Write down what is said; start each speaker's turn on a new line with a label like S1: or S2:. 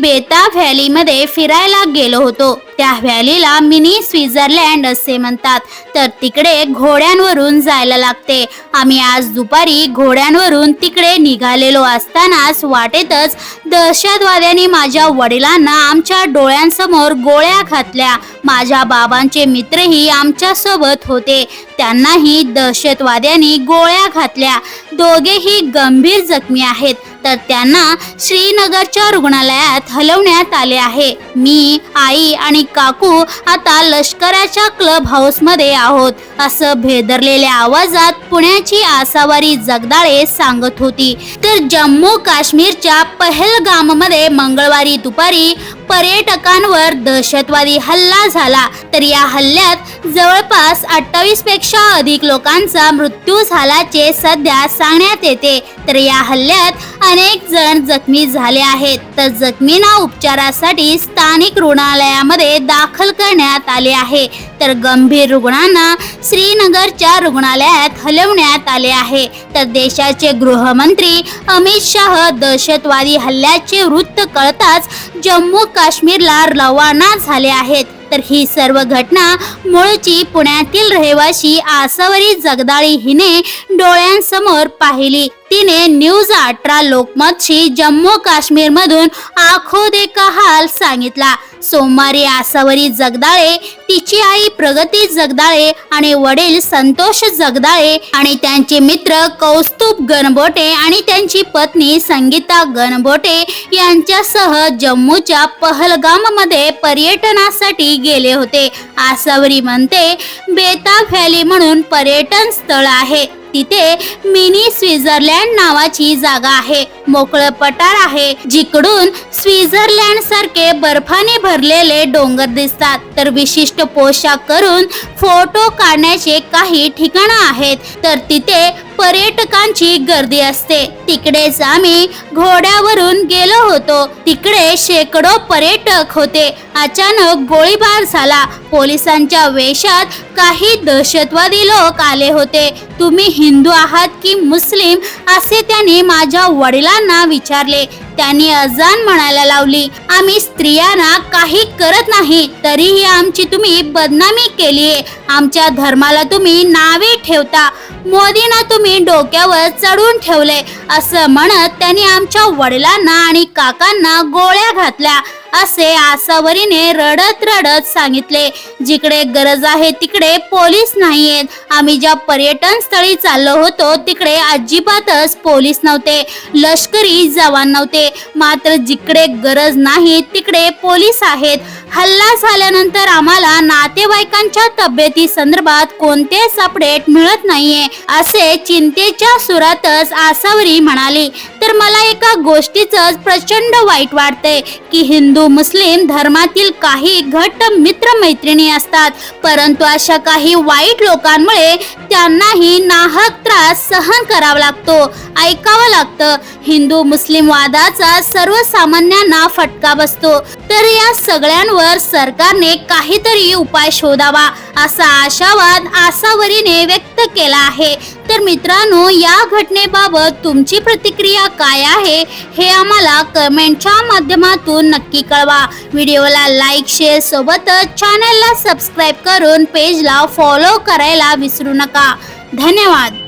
S1: बेता व्हॅलीमध्ये फिरायला गेलो होतो. त्या व्हॅलीला मिनी स्वित्झर्लंड असे म्हणतात. तर तिकडे घोड्यांवरून जायला लागते. आम्ही आज दुपारी घोड्यांवरून तिकडे निघालेलो असतानाच वाटेतच दहशतवाद्यांनी माझ्या वडिलांना आमच्या डोळ्यांसमोर गोळ्या घातल्या. माझ्या बाबांचे मित्रही आमच्यासोबत होते. त्यांनाही दहशतवाद्यांनी गोळ्या घातल्या. दोघेही गंभीर जखमी आहेत. तर त्यांना श्रीनगरच्या रुग्णालयात हलवण्यात आले आहे. मी आई आणि काकू आता लष्कराच्या क्लब हाऊसमध्ये आहोत असं भेदरलेल्या आवाजात पुण्याची आसावारी जगदाळे सांगत होती. तर जम्मू काश्मीरच्या पहलगाममध्ये मंगळवारी दुपारी पर्यटकांवर दहशतवादी हल्ला झाला. तर या हल्ल्यात जवळपास अठ्ठावीसपेक्षा अधिक लोकांचा मृत्यू झाल्याचे सध्या सांगण्यात येते. तर या हल्ल्यात अनेक जण जखमी झाले आहेत. तर जखमींना उपचारासाठी स्थानिक रुग्णालयामध्ये दाखल करण्यात आले आहे. तर गंभीर रुग्णांना श्रीनगरच्या रुग्णालयात हलवण्यात आले आहे. तर देशाचे गृहमंत्री अमित शाह दहशतवादी हल्ल्याचे वृत्त कळताच जम्मू काश्मीरला रवाना झाले आहेत. तर ही सर्व घटना मूळची पुण्यातील रहिवासी आसावरी जगदाळी हिने डोळ्यांसमोर पाहिली. तिने न्यूज अठरा लोकमतशी जम्मू काश्मीर मधून आखो दे हाल सांगितला. सोमवारी आसावरी जगदाळे तिची आई प्रगती जगदाळे आणि वडील संतोष जगदाळे आणि त्यांचे मित्र कौस्तुभ गणबोटे आणि त्यांची पत्नी संगीता गणबोटे यांच्यासह जम्मूच्या पहलगाममध्ये पर्यटनासाठी गेले होते. आसावरी म्हणते बेता व्हॅली म्हणून पर्यटन स्थळ आहे. तिथे मिनी स्वित्झर्लंड नावाची जागा आहे. मोकळं पठार आहे जिकडून स्वित्झर्लंड सारखे बर्फाने भरलेले डोंगर दिसतात. तर विशिष्ट पोशाख करून फोटो काढण्याचे काही ठिकाणं आहेत. तर तिथे पर्यटकांची गर्दी असते. तिकडेच आम्ही घोड्यावरून गेलो होतो. तिकडे शेकडो पर्यटक होते. अचानक गोळीबार झाला. पोलिसांच्या वेशात काही दहशतवादी लोक आले होते. तुम्ही हिंदू आहात की मुस्लिम? असे त्यांनी माझ्या वडिलांना विचारले. त्यांनी अजान म्हणायला लावली आम्ही स्त्रियांना काही करत नाही तरीही आमची तुम्ही बदनामी केलीये. आमच्या धर्माला तुम्ही नावे ठेवता. मोदींना तुम्ही डोक्यावर चढून ठेवले. असं म्हणत त्यांनी आमच्या वडिलांना आणि काकांना गोळ्या घातल्या. असे आसावरीने रडत रडत सांगितले. जिकडे गरज आहे तिकडे पोलीस नाहीयेत. आम्ही ज्या पर्यटन स्थळी चाललो होतो तिकडे अजिबातच पोलीस नव्हते. लष्करी जवान नव्हते. मात्र जिकडे गरज नाही तिकडे पोलीस आहेत. हल्ला झाल्यानंतर आम्हाला नातेवाईकांच्या तब्येती संदर्भात कोणतेच अपडेट मिळत नाहीये असे चिंतेच्या सुरातच आसावरी म्हणाली. तर मला एका गोष्टीच प्रचंड वाईट वाटते की हिंदू मुस्लिम धर्मातील काही घट्ट मित्र मैत्रिणी असतात. परंतु अशा काही वाईट लोकांमुळे त्यांनाही नाहक त्रास सहन करावा लागतो. ऐकावं लागतं हिंदू मुस्लिम वादाचा सर्वसामान्यांना फटका बसतो. तर या सगळ्यांवर सरकारने काहीतरी उपाय शोधावा असा आशावाद आसावरीने व्यक्त केला आहे. तर मित्रांनो या घटनेबाबत तुमची प्रतिक्रिया काय आहे हे आम्हाला कमेंटच्या माध्यमातून नक्की कळवा. व्हिडिओला लाईक शेअर सोबतच चॅनलला सबस्क्राईब करून पेजला फॉलो करायला विसरू नका. धन्यवाद.